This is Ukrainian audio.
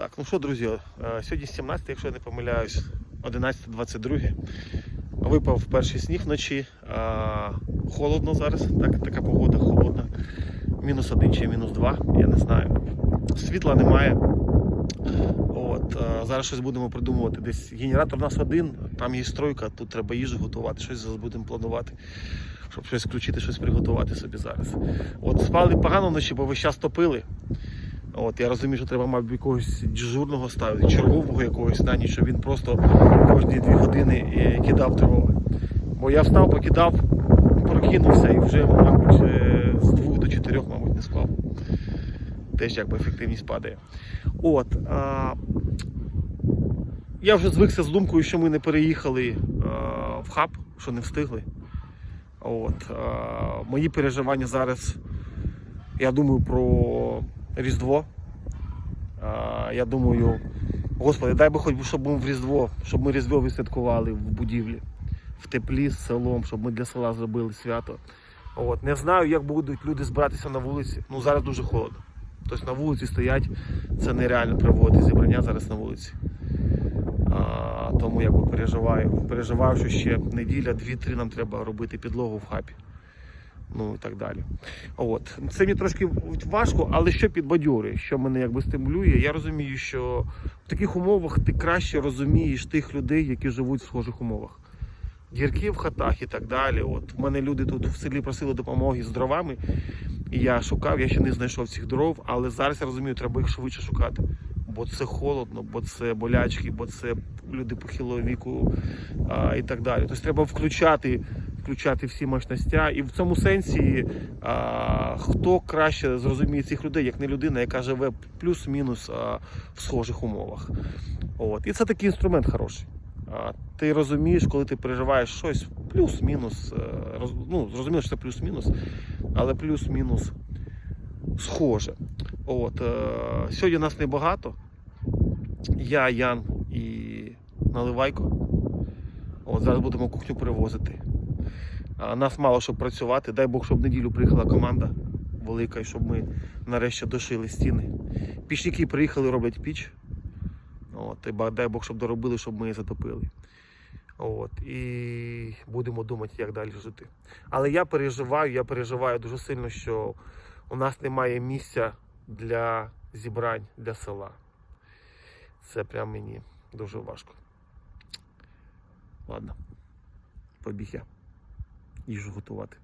Так, ну що, друзі, е, сьогодні 17, якщо я не помиляюсь, 11.22. Випав перший сніг вночі. Холодно зараз, так, така погода холодна. Мінус один чи мінус два, я не знаю. Світла немає. От, е, зараз щось будемо придумувати. Десь генератор у нас один, там є стройка, тут треба їжу готувати, щось зараз будемо планувати, щоб щось включити, щось приготувати собі зараз. От спали погано вночі, бо весь час топили. От, я розумію, що треба, мабуть, якогось дежурного ставити, чергового якогось на ніч, щоб він просто кожні дві години е, кидав тривоги. Бо я встав, покидав, прокинувся і вже, мабуть, е, з двох до чотирьох, мабуть, не спав. Теж якби ефективність падає. От. А, я вже звикся з думкою, що ми не переїхали а, в хаб, що не встигли. От. А, мої переживання зараз, я думаю про Різдво. Я думаю, Господи, дай би хоч щоб ми в Різдво, щоб ми Різдво відсвяткували в будівлі, в теплі з селом, щоб ми для села зробили свято. От. Не знаю, як будуть люди збиратися на вулиці. Ну зараз дуже холодно. Тобто на вулиці стоять, це нереально проводити зібрання зараз на вулиці. А, тому якби переживаю. Переживаю, що ще неділя, дві-три нам треба робити підлогу в хабі. Ну і так далі. От. Це мені трошки важко, але що підбадьорює, що мене якби стимулює. Я розумію, що в таких умовах ти краще розумієш тих людей, які живуть в схожих умовах. Дірки в хатах і так далі. От в мене люди тут в селі просили допомоги з дровами, і я шукав, я ще не знайшов цих дров, але зараз я розумію, треба їх швидше шукати. Бо це холодно, бо це болячки, бо це люди похилого віку а, і так далі. Тобто треба включати, включати всі мощностя. І в цьому сенсі а, хто краще зрозуміє цих людей, як не людина, яка живе плюс-мінус в схожих умовах. От. І це такий інструмент хороший. Ти розумієш, коли ти переживаєш щось плюс-мінус. е, Ну, зрозуміло, що це плюс-мінус, але плюс-мінус схоже. От, е, сьогодні нас небагато. Я, Ян і Наливайко. От, зараз будемо кухню перевозити. Нас мало щоб працювати. Дай Бог, щоб в неділю приїхала команда велика, і щоб ми нарешті дошили стіни. Пічники приїхали, роблять піч. От, і дай Бог, щоб доробили, щоб ми її затопили. От, і будемо думати, як далі жити. Але я переживаю, я переживаю дуже сильно, що у нас немає місця для зібрань для села. Це прям мені дуже важко. Ладно, побіг я. Їжу готувати.